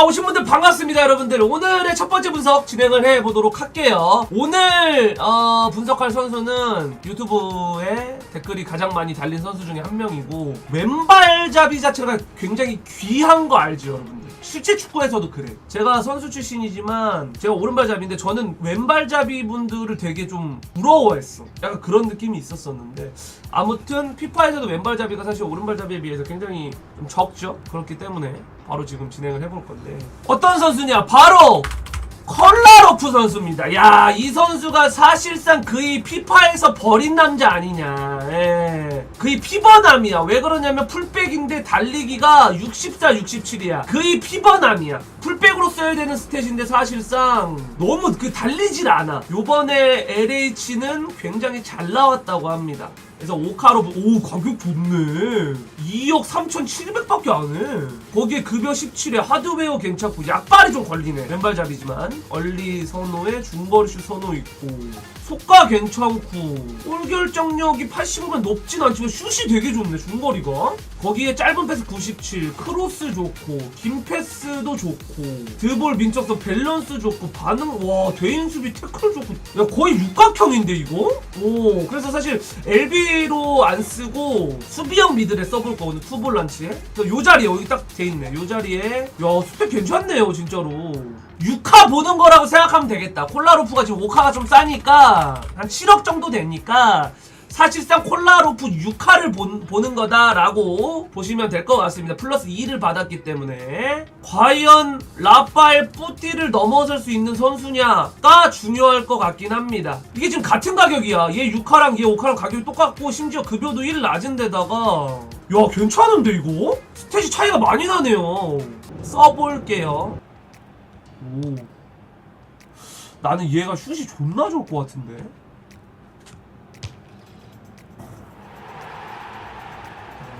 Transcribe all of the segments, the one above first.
자 오신 분들 반갑습니다 여러분들. 오늘의 첫 번째 분석 진행을 해보도록 할게요. 오늘 어, 분석할 선수는 유튜브에 댓글이 가장 많이 달린 선수 중에 한 명이고 왼발잡이 자체가 굉장히 귀한 거 알죠 여러분들 실제 축구에서도 그래 제가 선수 출신이지만 제가 오른발잡이인데 저는 왼발잡이 분들을 되게 좀 부러워했어. 약간 그런 느낌이 있었었는데 아무튼 피파에서도 왼발잡이가 사실 오른발잡이에 비해서 굉장히 좀 적죠? 그렇기 때문에 바로 지금 진행을 해볼 건데. 어떤 선수냐? 바로 컬라로프 선수입니다. 야, 이 선수가 사실상 그의 피파에서 버린 남자 아니냐. 예. 그의 피버남이야. 왜 그러냐면 풀백인데 달리기가 64, 67이야. 그의 피버남이야. 풀백으로 써야 되는 스탯인데 사실상 너무 그 달리질 않아. 요번에 LH는 굉장히 잘 나왔다고 합니다. 그래서 오카로 오 가격 좋네. 2억 3,700밖에 안해. 거기에 급여 17에 하드웨어 괜찮고 약발이 좀 걸리네. 왼발잡이지만. 얼리 선호에 중거리슛 선호 있고 속가 괜찮고 골 결정력이 85면 높진 않지만 슛이 되게 좋네 중거리가. 거기에 짧은 패스 97 크로스 좋고 긴 패스도 좋고 드볼 민첩도 밸런스 좋고 반응 와 대인 수비 태클 좋고. 야 거의 육각형인데 이거? 오 그래서 사실 LB로 안 쓰고 수비형 미드에 써볼 거거든 투볼 란치에. 그래서 요 자리에 여기 딱 돼 있네. 요 자리에. 야 스펙 괜찮네요 진짜로 6카 보는 거라고 생각하면 되겠다 콜라로프가 지금 5카가 좀 싸니까 한 7억 정도 되니까 사실상 콜라로프 6화를 보는 거다라고 보시면 될 것 같습니다. 플러스 2를 받았기 때문에 과연 라파엘 뿌띠를 넘어설 수 있는 선수냐가 중요할 것 같긴 합니다. 이게 지금 같은 가격이야. 얘 6화랑 얘 5화랑 가격이 똑같고 심지어 급여도 1 낮은 데다가 야 괜찮은데 이거? 스탯이 차이가 많이 나네요. 써볼게요. 오. 나는 얘가 슛이 존나 좋을 것 같은데.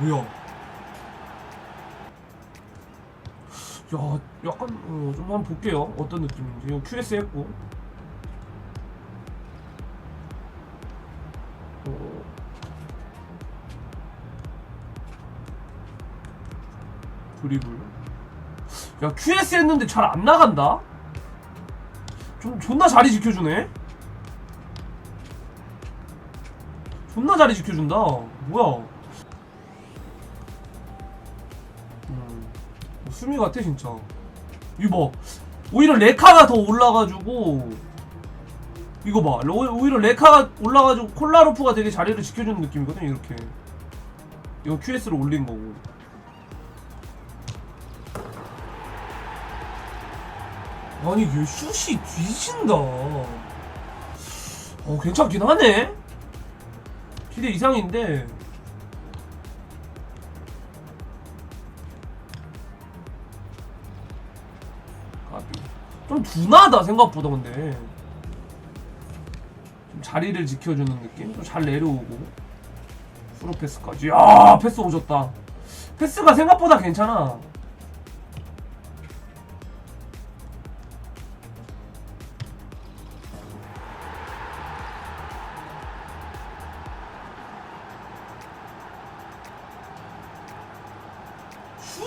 뭐야? 야, 약간 어, 좀 한번 볼게요. 어떤 느낌인지. 이거 QS 했고. 어. 드리블. 야, QS 했는데 잘 안 나간다. 좀 존나 자리 지켜주네. 존나 자리 지켜준다. 뭐야? 음, 수미 같아 진짜. 이거 봐. 오히려 레카가 더 올라가지고 이거 봐. 오- 오히려 레카가 올라가지고 콜라로프가 되게 자리를 지켜주는 느낌이거든 이렇게. 이거 QS로 올린 거고. 아니 얘 슛이 뒤진다. 어 괜찮긴 하네. 기대 이상인데. 좀 둔하다 생각보다 근데. 좀 자리를 지켜주는 느낌? 좀 잘 내려오고. 프로 패스까지. 야 패스 오졌다. 패스가 생각보다 괜찮아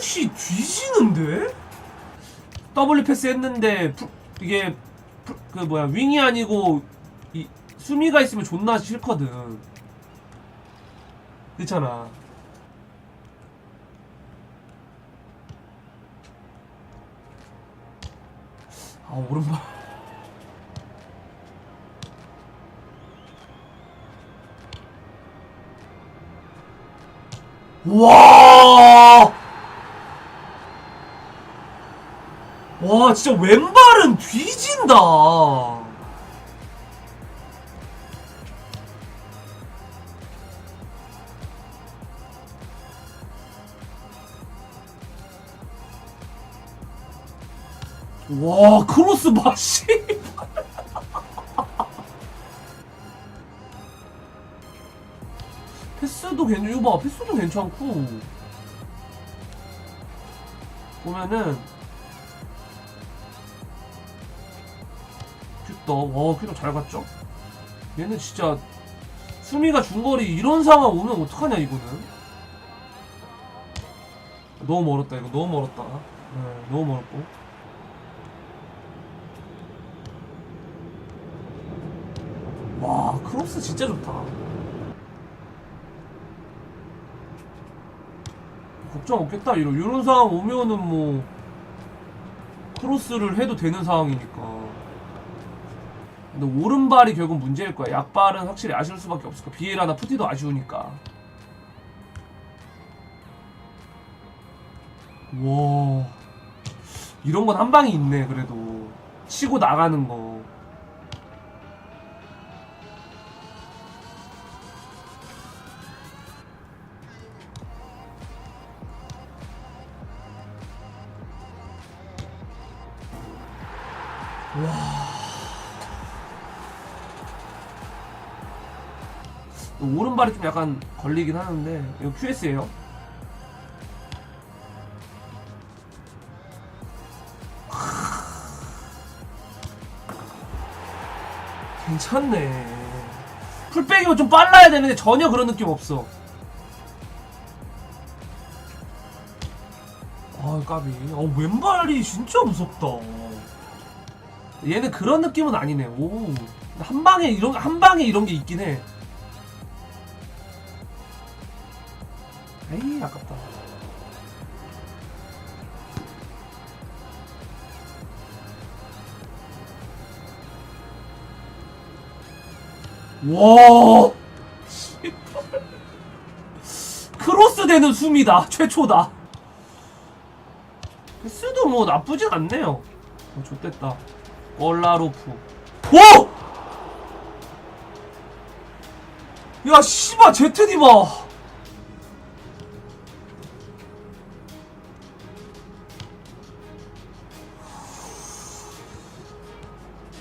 슛이 뒤지는데? 더블 패스 했는데 푸- 이게 푸- 그 뭐야 윙이 아니고 이 수미가 있으면 존나 싫거든. 그렇잖아. 아 오른발. 와! 와 진짜 왼발은 뒤진다. 와 크로스 맛이. 패스도 괜찮 이거 봐 패스도 괜찮고. 보면은 아깝다. 와, 그래도 잘 갔죠? 얘는 진짜 수미가 중거리 이런 상황 오면 어떡하냐 이거는? 너무 멀었다 이거. 너무 멀었다. 네, 너무 멀었고. 와 크로스 진짜 좋다. 걱정 없겠다 이런, 이런 상황 오면은 뭐 크로스를 해도 되는 상황이니까. 근데 오른발이 결국 문제일 거야. 약발은 확실히 아쉬울 수밖에 없을 거야. 비에라나 푸티도 아쉬우니까. 와. 이런 건 한 방이 있네 그래도. 치고 나가는 거 오른발이 좀 약간 걸리긴 하는데 이거 QS예요. 괜찮네. 풀백이면 좀 빨라야 되는데 전혀 그런 느낌 없어. 아 까비. 어 왼발이 진짜 무섭다. 얘는 그런 느낌은 아니네. 오. 한 방에 이런 한 방에 이런 게 있긴 해. 와. 씨발. 크로스 되는 숨이다. 최초다. 패스도 뭐 나쁘진 않네요. 어, 좋됐다. 얼라로프. 오! 야, 씨발, 제트디바.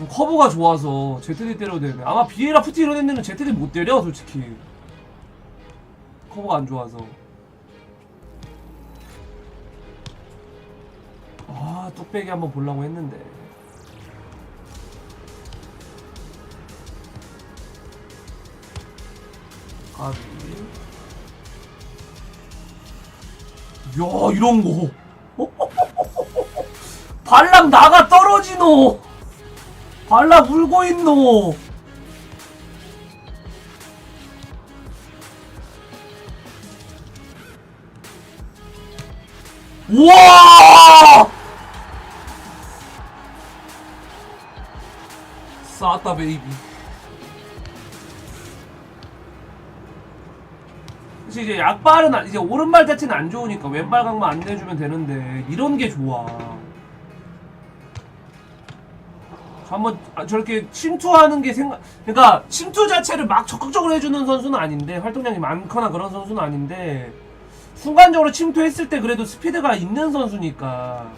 커브가 좋아서 제트디 때려도 되네. 아마 비에라 푸티 이런 애들은 제트디 못 때려, 솔직히. 커브가 안 좋아서. 아, 뚝배기 한번 보려고 했는데. 까비. 야, 이런 거. 발락 나가 떨어지노. 발락 울고 있노. 우와! 싸다 베이비. 그치 이제 약발은 안- 이제 오른발 자체는 안 좋으니까 왼발 각만 안 내주면 되는데 이런 게 좋아. 한번 아, 저렇게 침투하는 게 생각 그러니까 침투 자체를 막 적극적으로 해주는 선수는 아닌데 활동량이 많거나 그런 선수는 아닌데 순간적으로 침투했을 때 그래도 스피드가 있는 선수니까.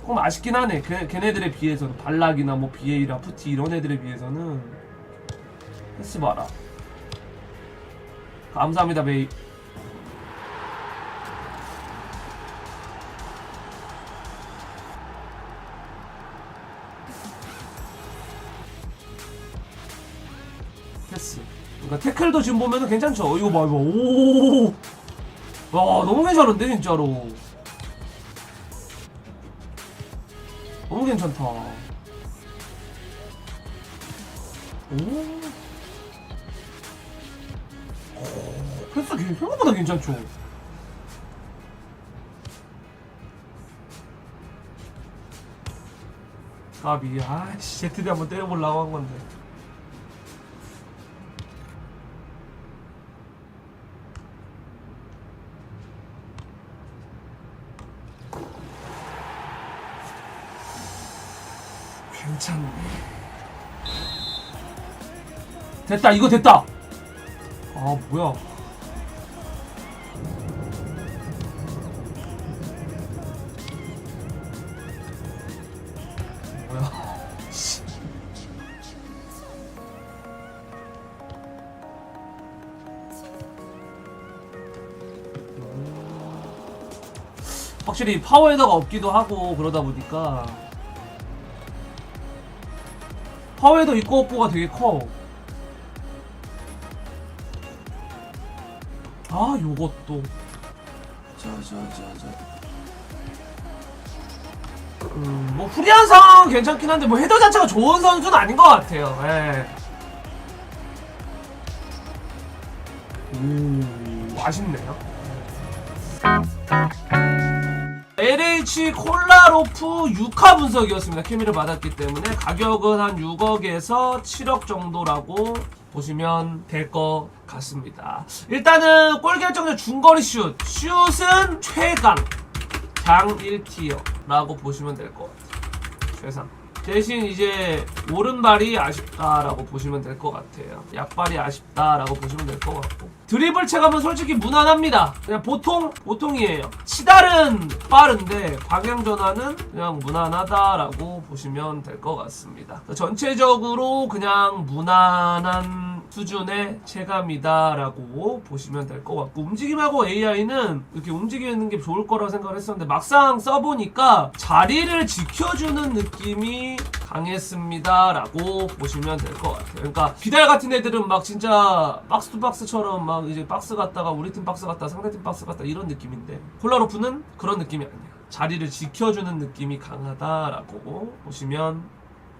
조금 아쉽긴 하네. 걔, 걔네들에 비해서는 발락이나 뭐 비에이라 푸티 이런 애들에 비해서는. 패스 봐라. 감사합니다 베이 그러니까 태클도 지금 보면은 괜찮죠? 이거 봐 이거 오 와 너무 괜찮은데 진짜로. 너무 괜찮다. 오. 오, 패스 개- 생각보다 괜찮죠? 까비. 아씨 제트디 한번 때려보려고 한 건데 괜찮네. 됐다, 이거 됐다! 아, 뭐야. 뭐야. 씨. 확실히 파워헤더가 없기도 하고 그러다 보니까 파워헤더 입고 업보가 되게 커. 아, 요것도. 자, 자, 자, 자. 음, 뭐 후리한 상황은 괜찮긴 한데 뭐 헤더 자체가 좋은 선수는 아닌 것 같아요. 예. 오, 아쉽네요. LH 콜라로프 6화 분석이었습니다. 케미를 받았기 때문에 가격은 한 6억에서 7억 정도라고 보시면 될 것 같습니다. 일단은 골 결정력 중거리 슛. 슛은 최강. 장 1티어라고 보시면 될 것 같아요. 최상. 대신 이제 오른발이 아쉽다라고 보시면 될 것 같아요. 약발이 아쉽다라고 보시면 될 것 같고 드리블 체감은 솔직히 무난합니다. 그냥 보통 보통이에요. 치달은 빠른데 방향 전환은 그냥 무난하다라고 보시면 될 것 같습니다. 전체적으로 그냥 무난한 수준의 체감이다라고 보시면 될 것 같고 움직임하고 AI는 이렇게 움직이는 게 좋을 거라고 생각을 했었는데 막상 써보니까 자리를 지켜주는 느낌이 강했습니다라고 보시면 될 것 같아요. 그러니까 비달 같은 애들은 막 진짜 박스 투 박스처럼 막 이제 박스 갔다가 우리 팀 박스 갔다 상대 팀 박스 갔다 이런 느낌인데 콜라로프는 그런 느낌이 아니야. 자리를 지켜주는 느낌이 강하다라고 보시면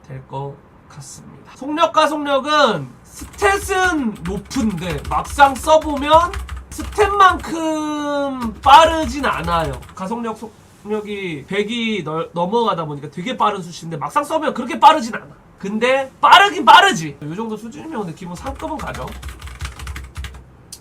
될 것 같 습니다. 속력과 속력은 스탯은 높은데 막상 써보면 스탯만큼 빠르진 않아요. 가속력 속력이 100이 널- 넘어가다 보니까 되게 빠른 수치인데 막상 써보면 그렇게 빠르진 않아. 근데 빠르긴 빠르지. 이 정도 수준이면 근데 기본 상급은 가죠.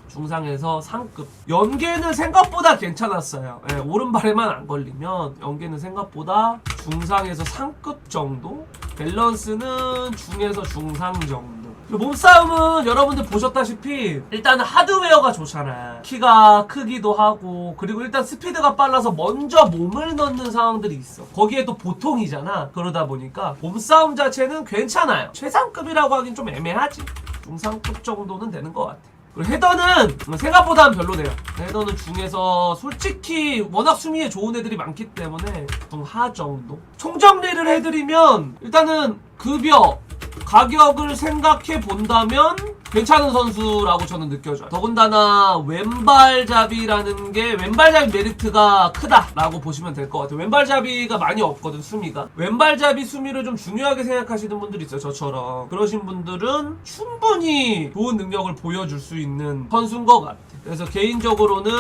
중상에서 상급. 연계는 생각보다 괜찮았어요. 예, 오른발에만 안 걸리면 연계는 생각보다 중상에서 상급 정도? 밸런스는 중에서 중상 정도. 몸싸움은 여러분들 보셨다시피 일단 하드웨어가 좋잖아. 키가 크기도 하고 그리고 일단 스피드가 빨라서 먼저 몸을 넣는 상황들이 있어. 거기에 또 보통이잖아. 그러다 보니까 몸싸움 자체는 괜찮아요. 최상급이라고 하긴 좀 애매하지. 중상급 정도는 되는 것 같아. 그리고 헤더는 생각보다는 별로네요. 헤더는 중에서 솔직히 워낙 수미에 좋은 애들이 많기 때문에 중하 정도. 총정리를 해드리면 일단은 급여 가격을 생각해 본다면 괜찮은 선수라고 저는 느껴져요. 더군다나 왼발잡이라는 게 왼발잡이 메리트가 크다라고 보시면 될 것 같아요. 왼발잡이가 많이 없거든 수미가. 왼발잡이 수미를 좀 중요하게 생각하시는 분들이 있어요. 저처럼 그러신 분들은 충분히 좋은 능력을 보여줄 수 있는 선수인 것 같아요. 그래서 개인적으로는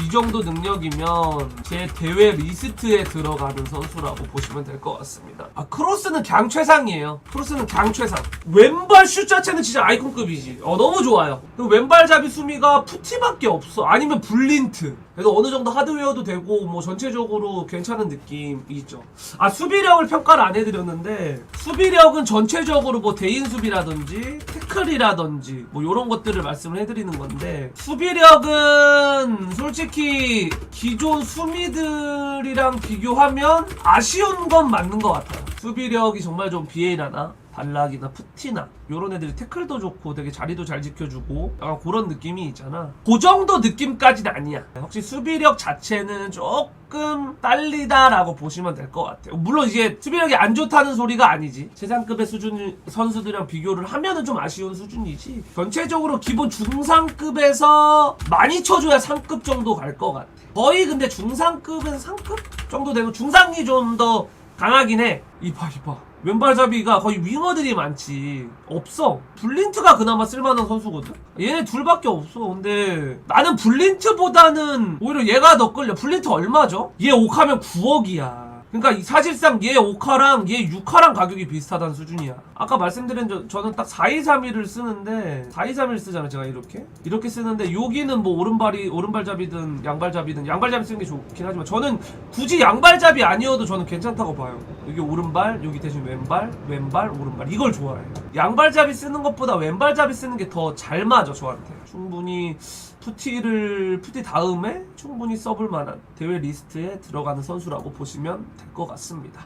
이 정도 능력이면 제 대회 리스트에 들어가는 선수라고 보시면 될 것 같습니다. 아 크로스는 강 최상이에요. 크로스는 강 최상. 왼발 슛 자체는 진짜 아이콘급이지. 어 너무 좋아요. 그리고 왼발잡이 수미가 푸티밖에 없어. 아니면 블린트. 그래도 어느 정도 하드웨어도 되고 뭐 전체적으로 괜찮은 느낌이 있죠. 아 수비력을 평가를 안 해드렸는데 수비력은 전체적으로 뭐 대인 수비라든지 태클이라든지 뭐 이런 것들을 말씀을 해드리는 건데 수비력은 솔직히 기존 수미들이랑 비교하면 아쉬운 건 맞는 것 같아요. 수비력이 정말 좀 비에이라나 발락이나 푸티나. 요런 애들이 태클도 좋고 되게 자리도 잘 지켜주고 약간 그런 느낌이 있잖아. 그 정도 느낌까지는 아니야. 확실히 수비력 자체는 조금 딸리다라고 보시면 될 것 같아요. 물론 이제 수비력이 안 좋다는 소리가 아니지. 최상급의 수준 선수들이랑 비교를 하면은 좀 아쉬운 수준이지. 전체적으로 기본 중상급에서 많이 쳐줘야 상급 정도 갈 것 같아. 거의 근데 중상급에서 상급 정도 되고 중상이 좀 더 강하긴 해. 이봐 이봐. 왼발잡이가 거의 윙어들이 많지. 없어. 블린트가 그나마 쓸만한 선수거든. 얘네 둘밖에 없어. 근데 나는 블린트보다는 오히려 얘가 더 끌려. 블린트 얼마죠? 얘 옥하면 9억이야. 그러니까 이- 사실상 얘 5카랑 얘 6카랑 가격이 비슷하다는 수준이야. 아까 말씀드린 저, 저는 딱 4231을 쓰는데 4231 쓰잖아 제가 이렇게 이렇게 쓰는데 여기는 뭐 오른발이 오른발잡이든 양발잡이든 양발잡이 쓰는 게 좋긴 하지만 저는 굳이 양발잡이 아니어도 저는 괜찮다고 봐요. 여기 오른발 여기 대신 왼발 왼발 오른발 이걸 좋아해요. 양발잡이 쓰는 것보다 왼발잡이 쓰는 게 더 잘 맞아 저한테. 충분히 푸티를 푸티 다음에 충분히 써볼 만한 대회 리스트에 들어가는 선수라고 보시면 될 것 같습니다.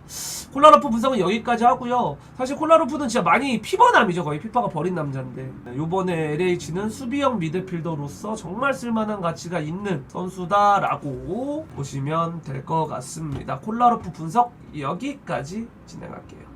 콜라로프 분석은 여기까지 하고요. 사실 콜라로프는 진짜 많이 피버남이죠. 거의 피파가 버린 남자인데 요번에 LH는 수비형 미드필더로서 정말 쓸만한 가치가 있는 선수다라고 보시면 될 것 같습니다. 콜라로프 분석 여기까지 진행할게요.